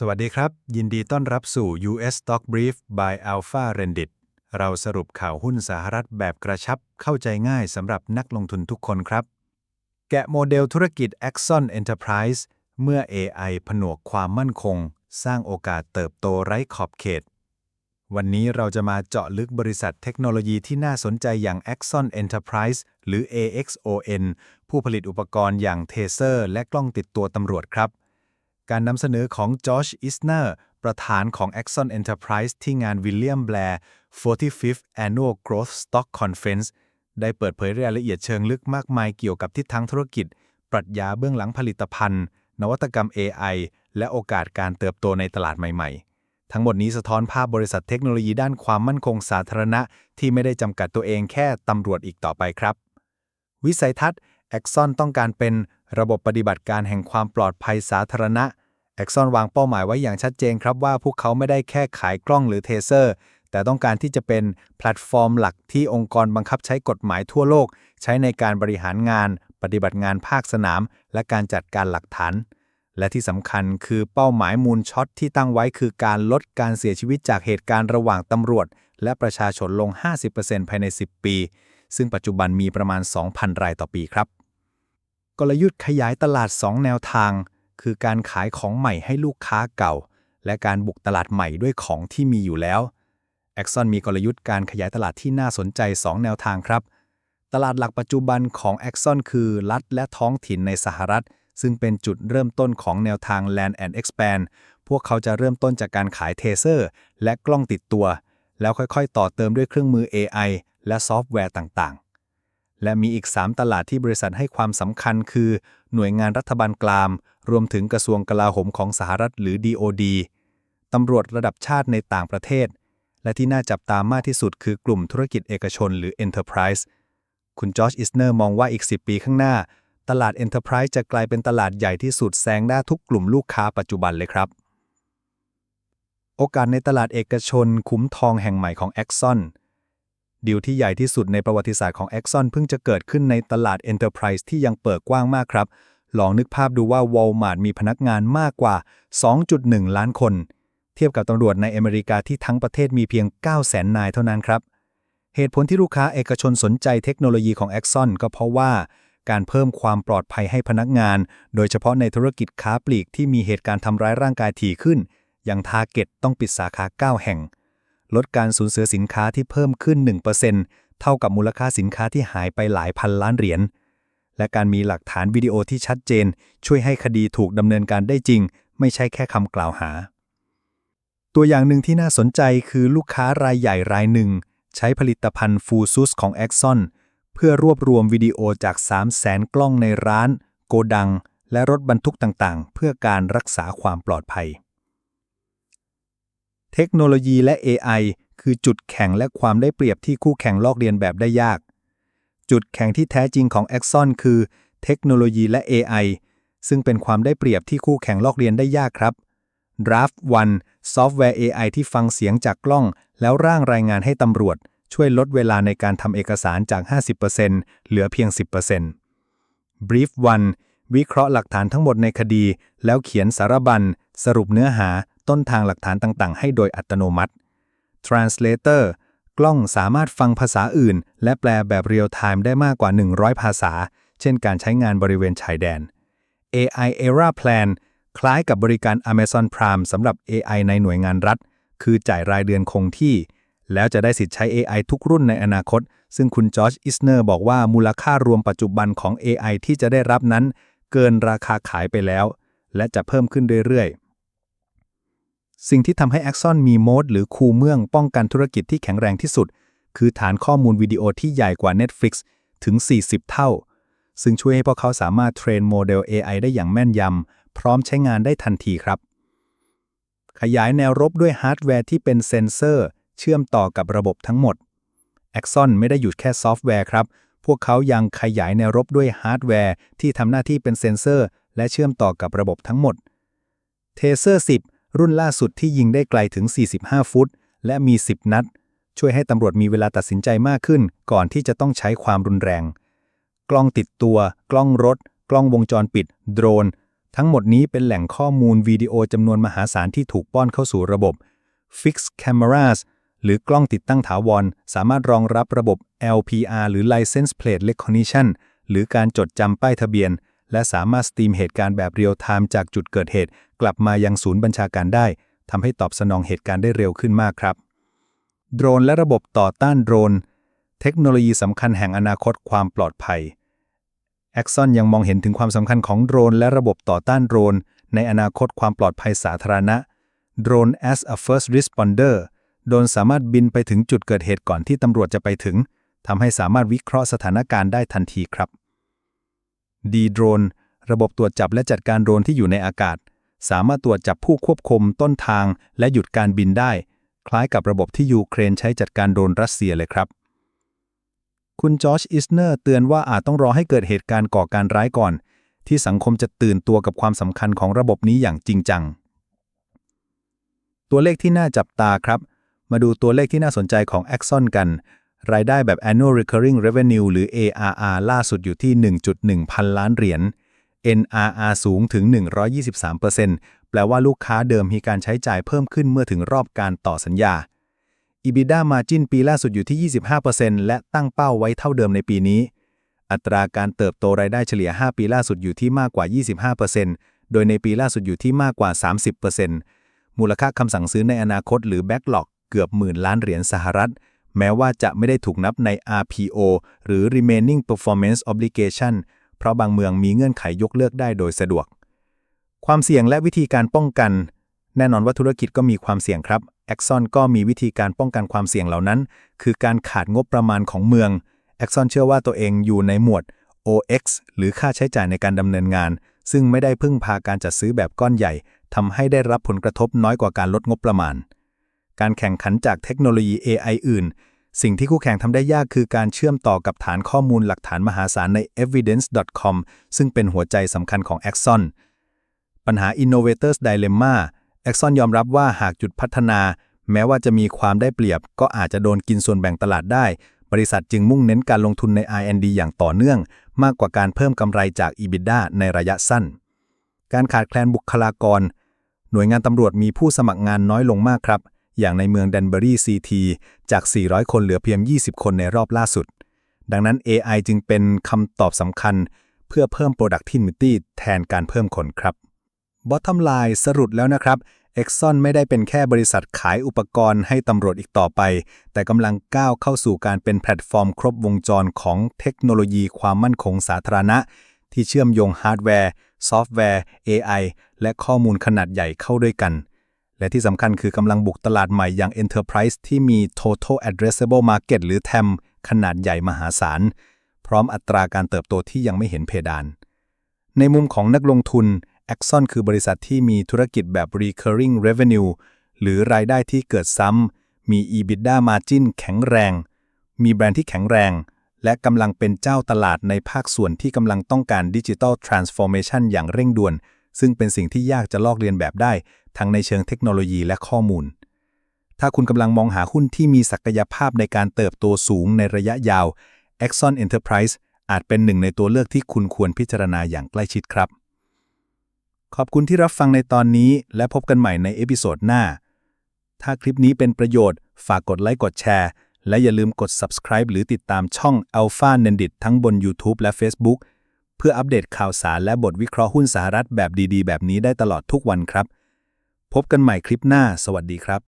สวัสดีครับ ยินดีต้อนรับสู่ US Stock Brief by Alpha Rendit เราสรุปข่าวหุ้นสหรัฐแบบกระชับเข้าใจง่ายสำหรับนักลงทุนทุกคนครับ แกะโมเดลธุรกิจ Axon Enterprise เมื่อ AI ผนวกความมั่นคง สร้างโอกาสเติบโตไร้ขอบเขต วันนี้เราจะมาเจาะลึกบริษัทเทคโนโลยีที่น่าสนใจอย่าง Axon Enterprise หรือ AXON ผู้ผลิตอุปกรณ์อย่าง Taser และกล้องติดตัวตำรวจครับ การนำเสนอของจอชอิสเนอร์ประธานของ Axon Enterprise ที่งาน William Blair 45th Annual Growth Stock Conference ได้เปิดเผยรายละเอียดเชิงลึกมากมายเกี่ยวกับทิศทางธุรกิจ ปรัชญาเบื้องหลังผลิตภัณฑ์ นวัตกรรม AI และโอกาสการเติบโตในตลาดใหม่ ๆ ทั้งหมดนี้สะท้อนภาพบริษัทเทคโนโลยีด้านความมั่นคงสาธารณะ ที่ไม่ได้จำกัดตัวเองแค่ตำรวจอีกต่อไปครับ วิสัยทัศน์ Axon ต้องการเป็นระบบปฏิบัติการแห่งความปลอดภัยสาธารณะ Axon วางเป้าหมายไว้อย่างชัดเจนครับว่าพวกเขาไม่ได้แค่ขายกล้องหรือเทเซอร์ แต่ต้องการที่จะเป็นแพลตฟอร์มหลักที่องค์กรบังคับใช้กฎหมายทั่วโลก ใช้ในการบริหารงาน ปฏิบัติงานภาคสนาม และการจัดการหลักฐาน และที่สำคัญคือเป้าหมายมูลช็อตที่ตั้งไว้คือการลดการเสียชีวิตจากเหตุการณ์ระหว่างตำรวจ และประชาชนลง 50%ภายใน 10 ปี ซึ่งปัจจุบันมีประมาณ 2,000 รายต่อปีครับ กลยุทธ์ขยายตลาด 2 แนวทาง คือการขายของใหม่ให้ลูกค้าเก่า และการบุกตลาดใหม่ด้วยของที่มีอยู่แล้ว Axon มีกลยุทธ์การขยายตลาดที่น่าสนใจ 2 แนวทางครับ ตลาดหลักปัจจุบันของ Axon คือรัฐและท้องถิ่นในสหรัฐ ซึ่งเป็นจุดเริ่มต้นของแนวทาง Land and Expand พวกเขาจะเริ่มต้นจากการขายเทเซอร์ และกล้องติดตัว แล้วค่อยๆ ต่อเติมด้วยเครื่องมือ AI และซอฟต์แวร์ต่างๆ และมีอีก 3 ตลาดที่บริษัทให้ความสำคัญคือ หน่วยงานรัฐบาลกลาง รวมถึงกระทรวงกลาโหมของสหรัฐหรือ DoD ตำรวจระดับชาติในต่างประเทศ และที่น่าจับตามากที่สุดคือกลุ่มธุรกิจเอกชนหรือ Enterprise คุณจอร์จอิสเนอร์มองว่าอีก 10 ปีข้างหน้า ตลาด Enterprise จะกลายเป็นตลาดใหญ่ที่สุดแซงหน้าทุกกลุ่มลูกค้าปัจจุบันเลยครับ โอกาสในตลาดเอกชนคุ้มทองแห่งใหม่ของ Axon ดีลที่ใหญ่ที่สุดในประวัติศาสตร์ของ Axon เพิ่งจะเกิดขึ้นในตลาด Enterprise ที่ยังเปิดกว้างมากครับ ลองนึกภาพดูว่า Walmart มีพนักงานมากกว่า 2.1 ล้านคน เทียบกับตำรวจในอเมริกาที่ทั้งประเทศมีเพียง 900,000 นายเท่านั้นครับ เหตุผลที่ลูกค้าเอกชนสนใจเทคโนโลยีของ Axon ก็เพราะว่าการเพิ่มความปลอดภัยให้พนักงาน โดยเฉพาะในธุรกิจค้าปลีกที่มีเหตุการณ์ทำร้ายร่างกายถี่ขึ้น อย่างทาร์เก็ตต้องปิดสาขา 9 แห่ง ลดการสูญเสียสินค้าที่เพิ่มขึ้น 1%เท่ากับมูลค่าสินค้าที่หายไปหลายพันล้านเหรียญ และการมีหลักฐานวิดีโอที่ชัดเจน ช่วยให้คดีถูกดำเนินการได้จริง ไม่ใช่แค่คำกล่าวหา ตัวอย่างหนึ่งที่น่าสนใจคือลูกค้ารายใหญ่รายหนึ่ง ใช้ผลิตภัณฑ์ฟูซุสของ Axon เพื่อรวบรวมวิดีโอจาก 3 0 0แสนกล้องในร้าน โกดัง และรถบรรทุกต่างๆ เพื่อการรักษาความปลอดภัย เทคโนโลยีและ AI คือจุดแข็งและความได้เปรียบที่คู่แข่งลอกเรียนแบบได้ยาก จุดแข็งที่แท้จริงของ Axon คือเทคโนโลยีและ AI ซึ่งเป็นความได้เปรียบที่คู่แข่งลอกเรียนได้ยากครับ Draft One ซอฟต์แวร์ AI ที่ฟังเสียงจากกล้อง แล้วร่างรายงานให้ตำรวจ ช่วยลดเวลาในการทำเอกสารจาก 50%เหลือเพียง 10% Brief One วิเคราะห์หลักฐานทั้งหมดในคดี แล้วเขียนสารบัญ สรุปเนื้อหา ต้นทางหลักฐานต่างๆ ให้โดยอัตโนมัติ Translator กล้องสามารถฟังภาษาอื่น และแปลแบบเรียลไทม์ได้มากกว่า 100 ภาษา เช่นการใช้งานบริเวณชายแดน AI Era Plan คล้ายกับบริการ Amazon Prime สำหรับ AI ในหน่วยงานรัฐ คือจ่ายรายเดือนคงที่ แล้วจะได้สิทธิ์ใช้ AI ทุกรุ่นในอนาคต ซึ่งคุณจอร์จอิสเนอร์บอกว่ามูลค่ารวมปัจจุบันของ AI ที่จะได้รับนั้น เกินราคาขายไปแล้ว และจะเพิ่มขึ้นเรื่อยๆ สิ่งที่ทำให้ Axon มีโมดหรือคูเมืองป้องกันธุรกิจที่แข็งแรงที่สุด คือฐานข้อมูลวิดีโอที่ใหญ่กว่า Netflix ถึง 40 เท่า ซึ่งช่วยให้พวกเขาสามารถเทรนโมเดล AI ได้อย่างแม่นยำ พร้อมใช้งานได้ทันทีครับ ขยายแนวรบด้วยฮาร์ดแวร์ที่เป็นเซนเซอร์ เชื่อมต่อกับระบบทั้งหมด Axon ไม่ได้หยุดแค่ซอฟต์แวร์ครับ พวกเขายังขยายแนวรบด้วยฮาร์ดแวร์ที่ทำหน้าที่เป็นเซนเซอร์ และเชื่อมต่อกับระบบทั้งหมด Taser 10 รุ่นล่าสุดที่ยิงได้ไกลถึง 45 ฟุต และมี 10 นัด ช่วยให้ตำรวจมีเวลาตัดสินใจมากขึ้น ก่อนที่จะต้องใช้ความรุนแรง กล้องติดตัว กล้องรถ กล้องวงจรปิด โดรน ทั้งหมดนี้เป็นแหล่งข้อมูลวิดีโอจำนวนมหาศาลที่ถูกป้อนเข้าสู่ระบบ Fixed Cameras หรือกล้องติดตั้งถาวร สามารถรองรับระบบ LPR หรือ License Plate Recognition หรือการจดจำป้ายทะเบียน และสามารถสตรีมเหตุการณ์แบบเรียลไทม์จากจุดเกิดเหตุ กลับมายังศูนย์บัญชาการได้ทำให้ตอบสนองเหตุการณ์ได้เร็วขึ้นมากครับ โดรนและระบบต่อต้านโดรน เทคโนโลยีสำคัญแห่งอนาคตความปลอดภัย Axon ยังมองเห็นถึงความสำคัญของโดรน และระบบต่อต้านโดรน ในอนาคตความปลอดภัยสาธารณะ Drone as a first responder โดรนสามารถบินไปถึงจุดเกิดเหตุก่อนที่ตำรวจจะไปถึงทำให้สามารถวิเคราะห์สถานการณ์ได้ทันทีครับ D Drone ระบบตรวจจับและจัดการโดรนที่อยู่ในอากาศ สามารถตรวจจับผู้ควบคุมต้นทาง และหยุดการบินได้ คล้ายกับระบบที่ยูเครนใช้จัดการโดรนรัสเซียเลยครับ คุณจอร์จอิสเนอร์เตือนว่าอาจต้องรอให้เกิดเหตุการณ์ก่อการร้ายก่อน ที่สังคมจะตื่นตัวกับความสำคัญของระบบนี้อย่างจริงจัง ตัวเลขที่น่าจับตาครับ มาดูตัวเลขที่น่าสนใจของ Axon กัน รายได้แบบ annual recurring revenue หรือ ARR ล่าสุดอยู่ที่ 1.1 พันล้านเหรียญ NRR สูงถึง 123%แปลว่าลูกค้าเดิมมีการใช้จ่ายเพิ่มขึ้นเมื่อถึงรอบการต่อสัญญา EBITDA margin ปีล่าสุดอยู่ที่ 25%และตั้งเป้าไว้เท่าเดิมในปีนี้ อัตราการเติบโตรายได้เฉลี่ย 5 ปีล่าสุดอยู่ที่มากกว่า 25%โดยในปีล่าสุดอยู่ที่มากกว่า 30%มูลค่าคำสั่งซื้อในอนาคตหรือ backlog เกือบหมื่นล้านเหรียญสหรัฐ แม้ว่าจะไม่ได้ถูกนับใน RPO หรือ remaining performance obligation เพราะบางเมืองมีเงื่อนไขยกเลิกได้โดยสะดวก ความเสี่ยงและวิธีการป้องกัน แน่นอนว่าธุรกิจก็มีความเสี่ยงครับ Axon ก็มีวิธีการป้องกันความเสี่ยงเหล่านั้น คือการขาดงบประมาณของเมือง Axon เชื่อว่าตัวเองอยู่ในหมวด OX หรือค่าใช้จ่ายในการดำเนินงาน ซึ่งไม่ได้พึ่งพาการจัดซื้อแบบก้อนใหญ่ทำให้ได้รับผลกระทบน้อยกว่าการลดงบประมาณ การแข่งขันจากเทคโนโลยี AI อื่น สิ่งที่คู่แข่งทำได้ยากคือการเชื่อมต่อกับฐานข้อมูลหลักฐานมหาศาลใน evidence.com ซึ่งเป็นหัวใจสำคัญของ Axon ปัญหา Innovators Dilemma Axon ยอมรับว่าหากจุดพัฒนา แม้ว่าจะมีความได้เปรียบ ก็อาจจะโดนกินส่วนแบ่งตลาดได้ บริษัทจึงมุ่งเน้นการลงทุนใน R&D อย่างต่อเนื่อง มากกว่าการเพิ่มกำไรจาก EBITDA ในระยะสั้น การขาดแคลนบุคลากร หน่วยงานตำรวจมีผู้สมัครงานน้อยลงมากครับ อย่างในเมืองแดนเบอรีซีทีจาก 400 คนเหลือเพียง 20 คนในรอบล่าสุด ดังนั้น AI จึงเป็นคำตอบสำคัญเพื่อเพิ่ม productivity แทนการเพิ่มคนครับ Bottom line สรุปแล้วนะครับ Exxon ไม่ได้เป็นแค่บริษัทขายอุปกรณ์ให้ตำรวจอีกต่อไป แต่กำลังก้าวเข้าสู่การเป็นแพลตฟอร์มครบวงจรของเทคโนโลยีความมั่นคงสาธารณะ ที่เชื่อมโยงฮาร์ดแวร์ ซอฟต์แวร์ AI และข้อมูลขนาดใหญ่เข้าด้วยกัน และที่สำคัญคือกำลังบุกตลาดใหม่อย่าง Enterprise ที่มี Total Addressable Market หรือ TAM ขนาดใหญ่มหาศาล พร้อมอัตราการเติบโตที่ยังไม่เห็นเพดาน ในมุมของนักลงทุน Axon คือบริษัทที่มีธุรกิจแบบ recurring revenue หรือรายได้ที่เกิดซ้ำ มี EBITDA margin แข็งแรง มีแบรนด์ที่แข็งแรง และกำลังเป็นเจ้าตลาดในภาคส่วนที่กำลังต้องการ Digital Transformation อย่างเร่งด่วน ซึ่งเป็นสิ่งที่ยากจะลอกเลียนแบบได้ ทั้งในเชิงเทคโนโลยีและข้อมูล ถ้าคุณกำลังมองหาหุ้นที่มีศักยภาพในการเติบโตสูงในระยะยาว Exxon Enterprise อาจเป็นหนึ่งในตัวเลือกที่คุณควรพิจารณาอย่างใกล้ชิดครับ ขอบคุณที่รับฟังในตอนนี้ และพบกันใหม่ในเอพิโซดหน้า ถ้าคลิปนี้เป็นประโยชน์ ฝากกดไลค์กดแชร์ และอย่าลืมกด subscribe หรือติดตามช่อง Alpha Nandit ทั้งบน YouTube และ Facebook เพื่ออัปเดตข่าวสารและบทวิเคราะห์หุ้นสหรัฐแบบดีๆ แบบนี้ได้ตลอดทุกวันครับ พบกันใหม่คลิปหน้า สวัสดีครับ